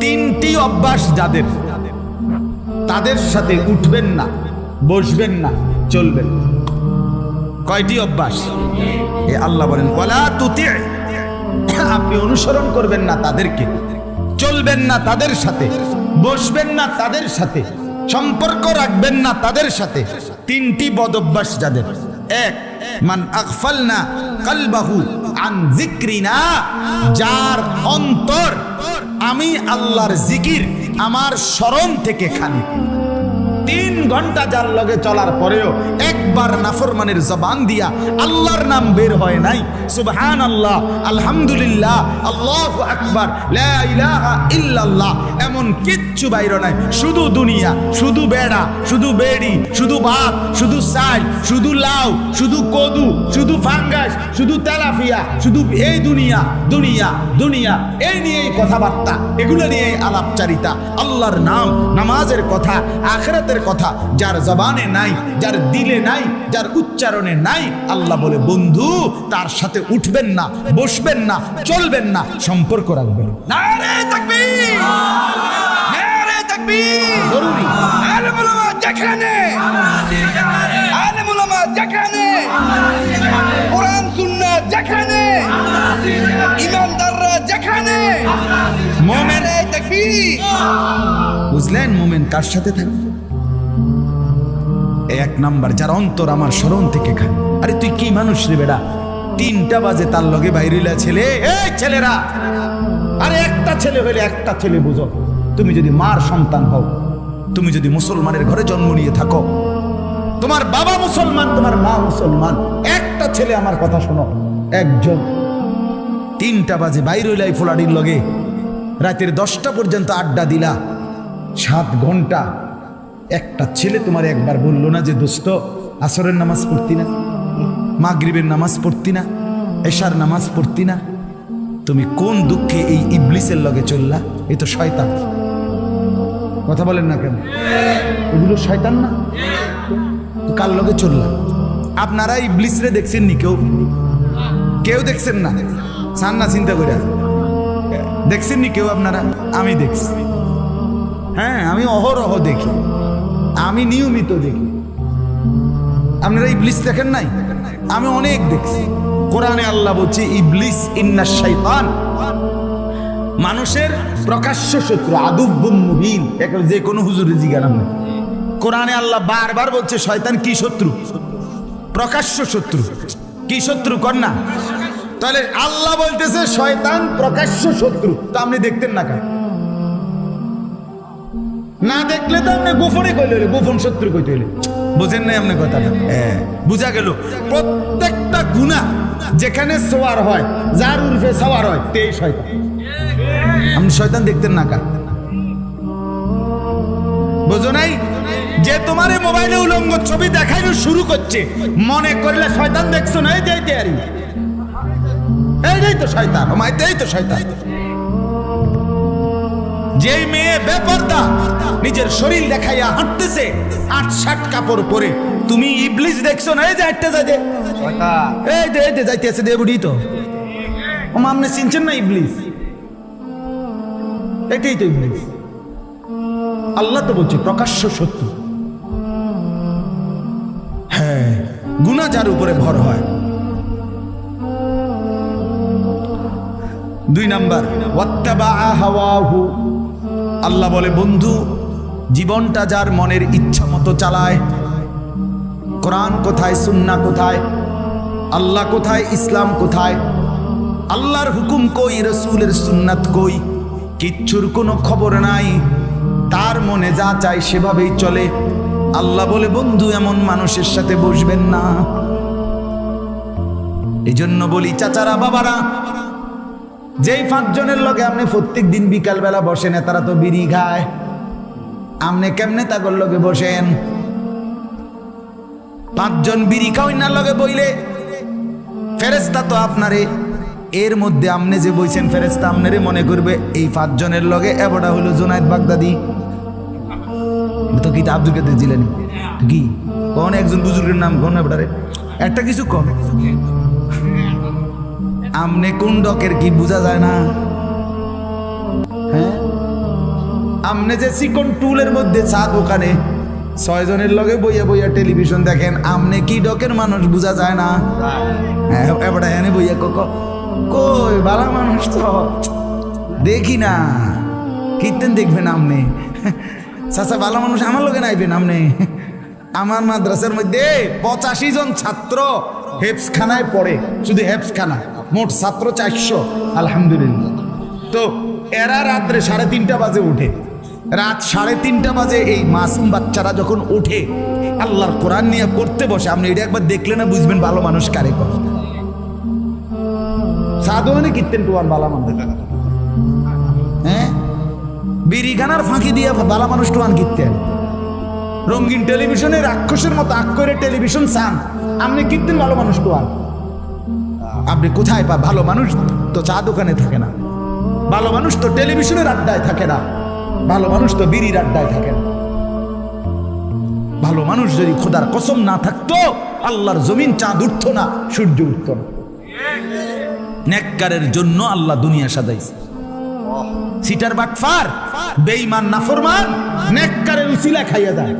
তিনটি অভ্যাস যাদের, তাদের সাথে উঠবেন না, বসবেন না, চলবেন কয়টি অভ্যাস? এ আল্লাহ বলেন, ওয়ালা তুতি। আপনি অনুসরণ করবেন না তাদেরকে, চলবেন না তাদের সাথে, বসবেন না তাদের সাথে, সম্পর্ক রাখবেন না তাদের সাথে। তিনটি বদ অভ্যাস যাদের, এক, মান আকফালনা কালবাহু আন যার অন্তর আমি আল্লাহর জিকির আমার স্মরণ থেকে খালি তিন ঘণ্টা যার লগে চলার পরেও একবার নাফরমানের জবান দিয়া আল্লাহর নাম বের হয় নাই। সুবহান আল্লাহ আলহামদুলিল্লাহ, আল্লাহ আকবার ইল্লাল্লাহ, এমন কিচ্ছু বাইর নাই। শুধু দুনিয়া, শুধু বেড়া, শুধু বেড়ি, শুধু ভাত শুধু চাল শুধু লাউ, শুধু কদু, শুধু ফাঙ্গাস, শুধু তেলাফিয়া, শুধু এই দুনিয়া দুনিয়া দুনিয়া। এই নিয়েই কথাবার্তা, এগুলো নিয়েই আলাপচারিতা। আল্লাহর নাম, নামাজের কথা আখেরাতের কথা যার জবানে নাই যার দিলে নাই যার উচ্চারণে নাই আল্লাহ বলে বন্ধু তার সাথে উঠবেন না বসবেন না চলবেন না সম্পর্ক রাখবেন। নারে তাকবীর! জরুরি। যেখানে! যেখানে! কোরআন সুন্নাহ যেখানে! ইমানদাররা যেখানে! মোমেন বুঝলেন মোমেন কার সাথে থাকবে? এক নাম্বার, যার অন্তর আমার স্মরণ থেকে খায়। আরে তুই কি মানুষ রে বেড়া? তিনটা বাজে তার লগে বাইরিলা ছেলে। এই ছেলেরা! আরে একটা ছেলে হইলে একটা ছেলে বুঝো। তুমি যদি মার সন্তান হও, তুমি যদি মুসলমানের ঘরে জন্ম নিয়ে থাকো, তোমার বাবা মুসলমান, তোমার মা মুসলমান, একটা ছেলে আমার কথা শোনো, একজন। তিনটা বাজে বাইরইলাই ফোলাডির লগে, রাতের দশটা পর্যন্ত আড্ডা দিলা, সাত ঘণ্টা একটা ছেলে তোমার একবার বলল না যে, দোস্ত, আসরের নামাজ পড়তি না, মাগরিবের নামাজ পড়তি না, এশার নামাজ পড়তি না। তুমি কোন দুঃখে এই ইবলিসের লগে চললা? এ তো শয়তান। কথা বলেন না কেন? এগুলো শয়তান না? কার লগে চললা? আপনারা ইবলিসরে দেখছেন নি কেউ? কেউ দেখছেন না? সান না, চিন্তা করে দেখছেন নি কেউ আপনারা? আমি দেখছি। হ্যাঁ আমি অহরহ দেখি। আমি নিয়মিত দেখি। আপনারা ইবলিস দেখেন নাই? আমি অনেক দেখছি। কোরআনে আল্লাহ বলছে, ইবলিস ইন্না শৈতান মানুষের প্রকাশ্য শত্রু আদুব্বুম মুবিন যে কোনো হুজুরে জিজ্ঞাসা নেই। কোরআনে আল্লাহ বারবার বলছে, শয়তান কি শত্রু? প্রকাশ্য শত্রু। কি শত্রু না। তাহলে আল্লাহ বলতেছে, শয়তান প্রকাশ্য শত্রু। তো আপনি দেখতেন না কেন? না দেখলে তো আপনি গোপনে কইলে হইলে, গোপন শত্রু কইতে হইলে। বুঝেন নাই আপনি কথাটা? হ্যাঁ। বুঝা গেল। প্রত্যেকটা গুণা যেখানে সোয়ার হয় যার উর্ফে সওয়ার হয় তেই শয়তান। আপনি শয়তান দেখতেন না কার? বুঝো নাই? যে তোমার মোবাইলে উলঙ্গ ছবি দেখাইলো শুরু করছে মনে করলে শয়তান দেখছ না? এই যে এই তৈরি তো শয়তান ও মাইতেই তো শয়তান। যেই মেয়ে বেপর্দা নিজের শরীর দেখাইয়া হাঁটতেছে, আট, ষাট কাপড় পরে। তুমি ইবলিস দেখছ না? এই যে একটা যাইতে এই যে এই যে যাইতেছে দে বুড়ি তো। ও মা, আপনি চিনছেন না ইবলিস? এটাই তো ইবলিস। আল্লাহ তো বলছে, প্রকাশ্য সত্য হ্যাঁ গুণা যার উপরে ভর হয়। দুই নাম্বার, ওয়াত্তাবাআ হাওয়াহু। আল্লাহ বলে, বন্ধু, জীবনটা যার মনের ইচ্ছা মতো চালায়, কোরআন কোথায় সুন্না কোথায়, আল্লাহ কোথায়, ইসলাম কোথায়, আল্লাহর হুকুম কই, রসুলের সুন্নাত কই, কিচ্ছুর কোনো খবর নাই, তার মনে যা চায় সেভাবেই চলে। আল্লাহ বলে, বন্ধু, এমন মানুষের সাথে বসবেন না। এই জন্য বলি, চাচারা, বাবারা যেই পাঁচজনের লগে আপনি প্রত্যেক দিন বিকাল বেলা বসেন, তারা তো বিড়ি খায়। আপনি কেমনে তাগর লগে বসেন? পাঁচজন বিড়ি খাওয়াই না লগে বইলে? ফেরেস্তা তো আপনারে। এর মধ্যে আপনি যে বইছেন ফেরেস্তা আমনেরে মনে করবে, এই পাঁচজনের লগে এবটা হলো জোনায়েদ বাগদাদি। তো কি আব্দুল কাদের জিলানি? কি? কোন একজন বুজুর্গের নাম কোন এবটারে? একটা কিছু কম আমনে কোন ডকের কি বোঝা যায় না। হ্যাঁ? আমনে যে চিকন টুলের মধ্যে চা দোকানে ছয় জনের লগে বইয়া বইয়া টেলিভিশন দেখেন আমনে কি ডকের মানুষ বোঝা যায় না। হ্যাঁ এবারে এনে বইয়া কক কই বালা মানুষ তো দেখি না কীর্তেন দেখবেন আমনে। চাচা বালা মানুষ আমার লগে নাইবেন আমনে। আমার মাদ্রাসার মধ্যে পঁচাশি জন ছাত্র হেফসখানায় পড়ে শুধু হেফসখানা মোট ছাত্র চারশো, আলহামদুলিল্লাহ। তো এরা রাত্রে সাড়ে তিনটা বাজে উঠে। রাত সাড়ে তিনটা বাজে এই মাসুম বাচ্চারা যখন উঠে, আল্লাহর কোরআন নিয়ে পড়তে বসে, আপনি এটা একবার দেখলে না বুঝবেন ভালো মানুষ কারে করে। সাধু মানে কীর্তেন টুয়ার বালা মানুষ। হ্যাঁ? বিড়িখানার ফাঁকি দিয়ে বালা মানুষ টুয়ান কীর্তেন। রঙিন টেলিভিশনে রাক্ষসের মতো আক করে টেলিভিশন চান। আপনি কীর্তেন ভালো মানুষ টুয়ান আপনি কোথায় পা ভালো মানুষ তো চা দোকানে থাকে না। ভালো মানুষ তো টেলিভিশনের আড্ডায় থাকে না। ভালো মানুষ তো বিড়ির আড্ডায় থাকে না। ভালো মানুষ যদি খোদার কসম না থাকতো, আল্লাহর জমিন চাঁদ উঠতো না, সূর্য উঠতো না। নেককারের জন্য আল্লাহ দুনিয়া সাজাইছে। সিটার বাটফার, বেঈমান, নাফরমান, নেককারের উসিলা খাইয়া দেয়।